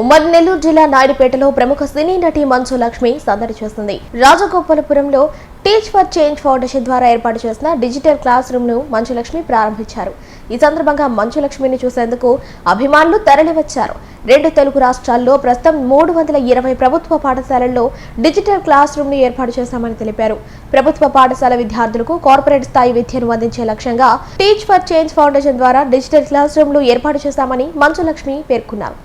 ఉమ్మడి నెల్లూరు జిల్లా నాయుడుపేటలో ప్రముఖ సినీ నటి మంచు లక్ష్మి సందడి చేస్తుంది. రాజగోపాలపురంలో టీచ్ ఫర్ చేంజ్ ఫౌండేషన్ ద్వారా ఏర్పాటు చేసిన డిజిటల్ క్లాస్ రూమ్ను మంచు లక్ష్మి ప్రారంభించారు. ఈ సందర్భంగా మంచు లక్ష్మిని చూసేందుకు అభిమానులు తరలివచ్చారు. రెండు తెలుగు రాష్ట్రాల్లో ప్రస్తుతం మూడు వందల ఇరవై ప్రభుత్వ పాఠశాలల్లో డిజిటల్ క్లాస్ రూమ్ను ఏర్పాటు చేశామని తెలిపారు. ప్రభుత్వ పాఠశాల విద్యార్థులకు కార్పొరేట్ స్థాయి విద్యను అందించే లక్ష్యంగా టీచ్ ఫర్ చేంజ్ ఫౌండేషన్ ద్వారా డిజిటల్ క్లాస్ రూమ్ ఏర్పాటు చేశామని మంచు లక్ష్మి పేర్కొన్నారు.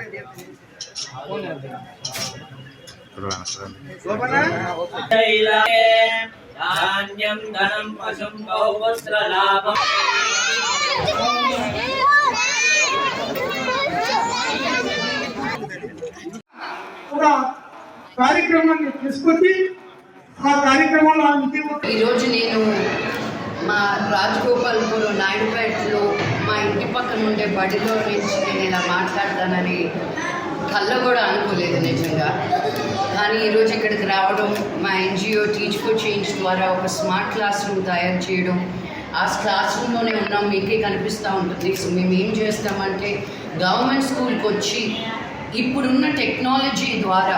ధాన్యం ధనం పశుం లాభం ఒక కార్యక్రమాన్ని తీసుకొచ్చి ఆ కార్యక్రమంలో ఈరోజు నేను మా రాజగోపాల్పురం నాయుడుపేటలో మా ఇంటి పక్కన ఉండే బడిలో నుంచి నేను ఇలా మాట్లాడతానని కళ్ళ కూడా అనుకోలేదు నిజంగా. కానీ ఈరోజు ఇక్కడికి రావడం మా ఎన్జిఓ టీచ్ ఫర్ చేంజ్ ద్వారా ఒక స్మార్ట్ క్లాస్ రూమ్ తయారు చేయడం ఆ క్లాస్ రూమ్లోనే ఉన్నాం మీకే కనిపిస్తూ ఉంటుంది. సో మేము ఏం చేస్తామంటే గవర్నమెంట్ స్కూల్కి వచ్చి ఇప్పుడున్న టెక్నాలజీ ద్వారా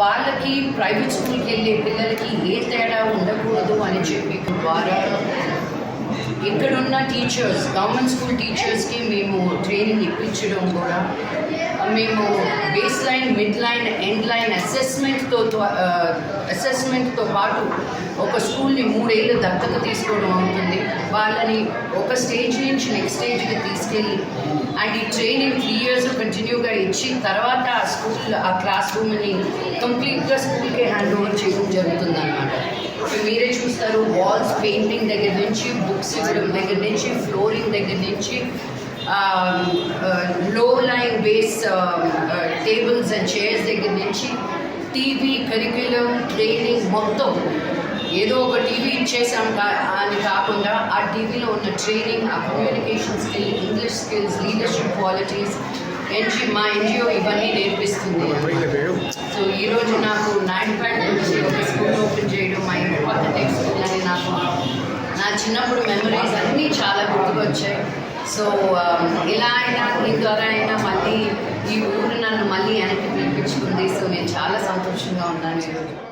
వాళ్ళకి ప్రైవేట్ స్కూల్కి వెళ్ళే పిల్లలకి ఏ తేడా ఉండకూడదు అని చెప్పి ద్వారా ఇక్కడున్న టీచర్స్ గవర్నమెంట్ స్కూల్ టీచర్స్కి మేము ట్రైనింగ్ ఇప్పించడం కూడా. మేము base line mid line end line అసెస్మెంట్తో అసెస్మెంట్తో పాటు ఒక స్కూల్ని మూడేళ్ళు దత్తత తీసుకోవడం అవుతుంది. వాళ్ళని ఒక స్టేజ్ నుంచి నెక్స్ట్ స్టేజ్కి తీసుకెళ్ళి అండ్ ఈ ట్రైనింగ్ త్రీ ఇయర్స్ కంటిన్యూగా ఇచ్చి తర్వాత ఆ స్కూల్ ఆ క్లాస్ రూమ్ని కంప్లీట్గా స్కూల్కే హ్యాండ్ ఓవర్ చేయడం జరుగుతుంది అనమాట మీరే చూస్తారు వాల్స్ పెయింటింగ్ దగ్గర నుంచి బుక్స్ ఇవ్వడం దగ్గర నుంచి ఫ్లోరింగ్ దగ్గర నుంచి లో line base tables and chairs దగ్గర నుంచి టీవీ కరిక్యులం ట్రైనింగ్ మొత్తం ఏదో ఒక టీవీ ఇచ్చేసాం కా- అని కాకుండా ఆ టీవీలో ఉన్న ట్రైనింగ్ ఆ communication skill English skills leadership qualities NG మా ఎన్జిఓ ఇవన్నీ నేర్పిస్తుంది. సో ఈరోజు నాకు నాయుడుపేట నుంచి ఒక స్కూల్ ఓపెన్ చేయడం మా ఇంటి పక్కనే స్కూల్ అని నాకు నా చిన్నప్పుడు మెమరీస్ అన్నీ వచ్చాయి. సో um, ఇలా అయినా ఈ ద్వారా అయినా మళ్ళీ ఈ ఊరు నన్ను మళ్ళీ వెనక్కి పిలిపించుకుంది. సో నేను చాలా సంతోషంగా ఉన్నాను ఈరోజు